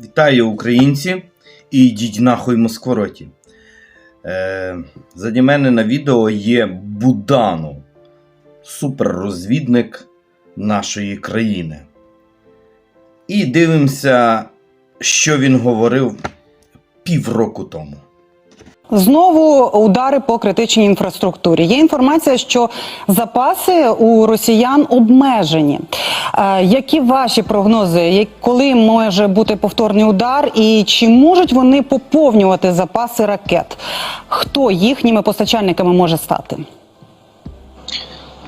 Вітаю українці і йдіть нахуй Москвороті. Е, заді мене на відео є Будану, суперрозвідник нашої країни. І дивимося, що він говорив півроку тому. Знову удари по критичній інфраструктурі. Є інформація, що запаси у росіян обмежені. Е, які ваші прогнози? Коли може бути повторний удар, і чи можуть вони поповнювати запаси ракет? Хто їхніми постачальниками може стати?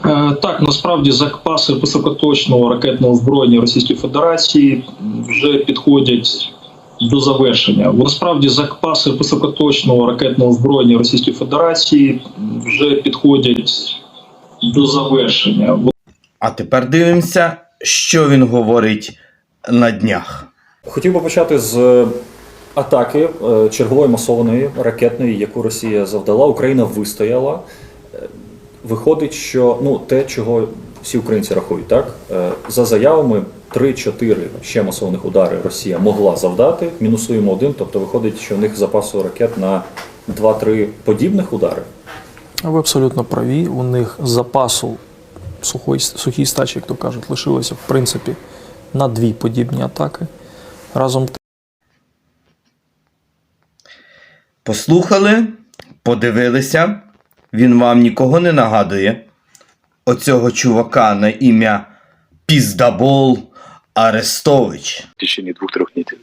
Е, Так, насправді запаси високоточного ракетного озброєння Російської Федерації вже підходять до завершення. Насправді запаси високоточного ракетного озброєння Російської Федерації вже підходять до завершення. А тепер дивимося, що він говорить на днях. Хотів би почати з атаки е, чергової масованої ракетної, яку Росія завдала. Україна вистояла. Е, Виходить, що ну те, чого всі українці рахують, так Е, за заявами 3-4 ще масованих удари Росія могла завдати. Мінусуємо один, тобто виходить, що в них запасу ракет на 2-3 подібних удари. Ви абсолютно праві. У них запасу сухої, сухій стачі, як то кажуть, лишилося в принципі на дві подібні атаки. Разом Послухали, подивилися. Він вам нікого не нагадує. Оцього чувака на ім'я Піздабол Арестович. в течение двух-трех недель.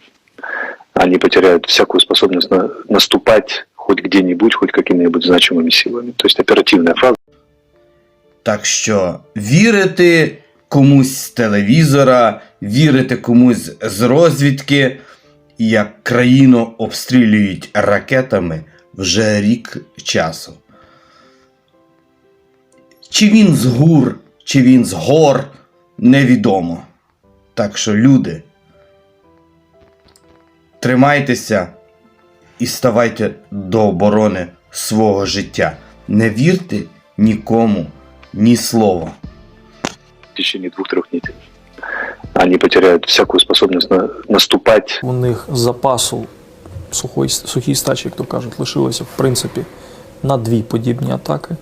Они потеряют всякую способность на- наступать хоть где-нибудь, хоть какими-нибудь значимыми силами. То есть оперативная фаза Так що вірити комусь з телевізора, вірити комусь з розвідки, як країну обстрілюють ракетами вже рік часу. Чи він з гур, чи він з гор, невідомо. Так що, люди, тримайтеся і ставайте до оборони свого життя. Не вірте нікому ні слова. в течение двух-трех недель. Они потеряют всякую способность на- наступать у них запасу сухої, сухій стачі, як то кажуть, лишилося в принципі на дві подібні атаки.